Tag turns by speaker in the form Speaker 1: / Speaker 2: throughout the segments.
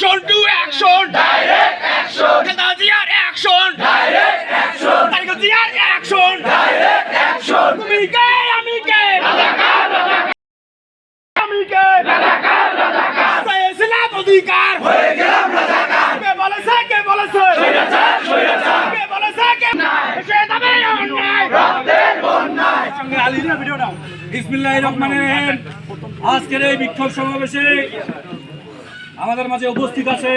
Speaker 1: Action to action direct
Speaker 2: action
Speaker 1: খেতাজিয়ার action
Speaker 2: direct action
Speaker 1: তারিকজিয়ার action direct action তুমি কে আমি কে রাজাকার রাজাকার আমি কে
Speaker 2: রাজাকার রাজাকার
Speaker 1: সাইসলা অধিকার
Speaker 2: হয়ে গেলাম
Speaker 1: রাজাকার কে বলেছে কে বলেছে স্বৈরাচার স্বৈরাচার কে বলেছে কে নাই সে তবে অন্যায় রক্তের বন্যায় সঙ্গে আলীরা ভিডিও নাও বিসমিল্লাহির রহমানির রহিম আজকের এই বিক্ষোভ সমাবেশে আমাদের মাঝে উপস্থিত আছে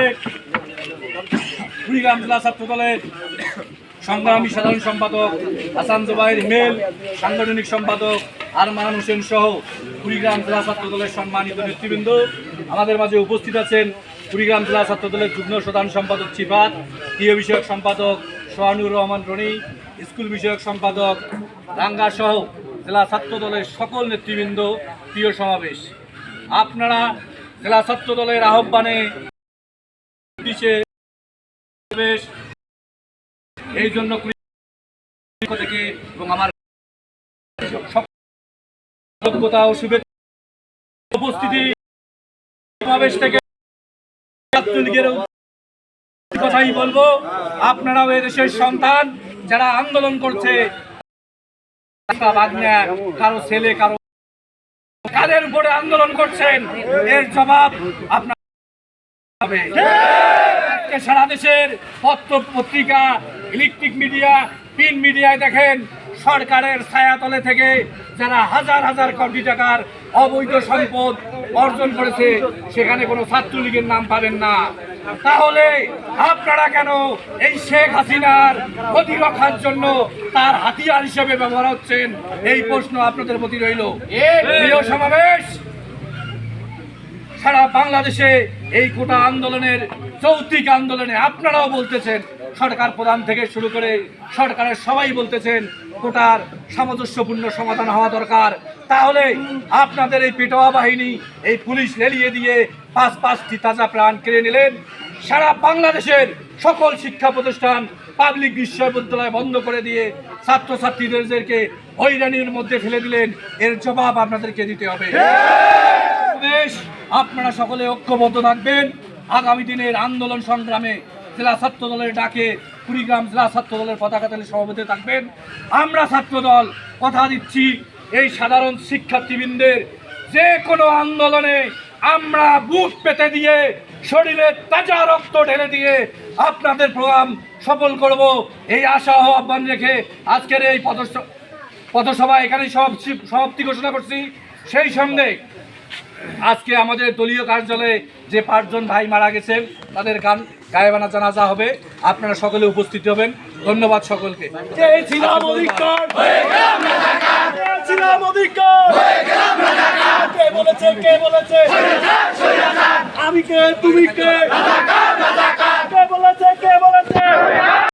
Speaker 1: কুড়িগ্রাম জেলা ছাত্র দলের সংগ্রামী সাধারণ সম্পাদক হাসান জুবাইর হিমেল, সাংগঠনিক সম্পাদক আরমান হোসেন সহ কুড়িগ্রাম জেলা ছাত্র দলের সম্মানিত নেতৃবৃন্দ। আমাদের মাঝে উপস্থিত আছেন কুড়িগ্রাম জেলা ছাত্র দলের যুগ্ম সাধারণ সম্পাদক চিফাত প্রিয় বিষয়ক সম্পাদক সোহানুর রহমান রনি, স্কুল বিষয়ক সম্পাদক রাঙ্গা সহ জেলা ছাত্র দলের সকল নেতৃবৃন্দ, প্রিয় সমাবেশ। আপনারা জেলা ছাত্র দলের আহ্বানে এই জন্য এবং আমার যোগ্যতা ও শুভেচ্ছা উপস্থিতি সমাবেশ থেকে কথাই বলব, আপনারাও এদেশের সন্তান, যারা আন্দোলন করছে, কারও ছেলে, কারও কাদের উপরে আন্দোলন করছেন? এর জবাব আপনার সারা দেশের পত্র পত্রিকা ইলেকট্রিক মিডিয়া, প্রিন্ট মিডিয়ায় দেখেন, সরকারের ছায়াতলে থেকে যারা হাজার হাজার কোটি টাকার অবৈধ সম্পদ অর্জন করেছে, সেখানে কোনো ছাত্রলীগের নাম পাবেন না। তাহলে আপনারা কেন এই শেখ হাসিনার প্রতিরক্ষার জন্য তার হাতিয়ার হিসেবে ব্যবহার হচ্ছেন? এই প্রশ্ন আপনাদের প্রতি রইল। সমাবেশ, সারা বাংলাদেশে এই কোটা আন্দোলনের যৌক্তিক আন্দোলনে আপনারাও বলতেছেন, সরকার প্রধান থেকে শুরু করে সরকারের সবাই বলতেছেন কোটার সামঞ্জস্যপূর্ণ সমাধান হওয়া দরকার। তাহলে আপনাদের এই পেটোয়া বাহিনী, এই পুলিশ লেলিয়ে দিয়ে পাঁচ পাঁচটি তাজা প্রাণ কেড়ে নিলেন। সারা বাংলাদেশের সকল শিক্ষা প্রতিষ্ঠান পাবলিক বিশ্ববিদ্যালয় বন্ধ করে দিয়ে ছাত্রছাত্রীদেরকে হয়রানির মধ্যে ফেলে দিলেন। এর জবাব আপনাদেরকে দিতে হবে। বেশ আপনারা সকলে ঐক্যবদ্ধ থাকবেন। আগামী দিনের আন্দোলন সংগ্রামে জেলা ছাত্র দলের ডাকে কুড়িগ্রাম জেলা ছাত্র দলের পতাকা দলের সভাপতি থাকবেন। আমরা ছাত্র দল কথা দিচ্ছি এই সাধারণ শিক্ষার্থীবৃন্দের। যে কোনো আন্দোলনে আমরা বুক পেতে দিয়ে, শরীরে তাজা রক্ত ঢেলে দিয়ে আপনাদের প্রোগ্রাম সফল করব। এই আশা ও আহ্বান রেখে আজকের এই পথসভা এখানে সমাপ্তি ঘোষণা করছি। সেই সঙ্গে আজকে আমাদের দলীয় কার্যালয়ে যে পাঁচজন ভাই মারা গেছেন, তাদের গান গায়েবানা জানাজা হবে আপনারা সকলে উপস্থিত হবেন। ধন্যবাদ সকলকে। আমি কে তুমি কে?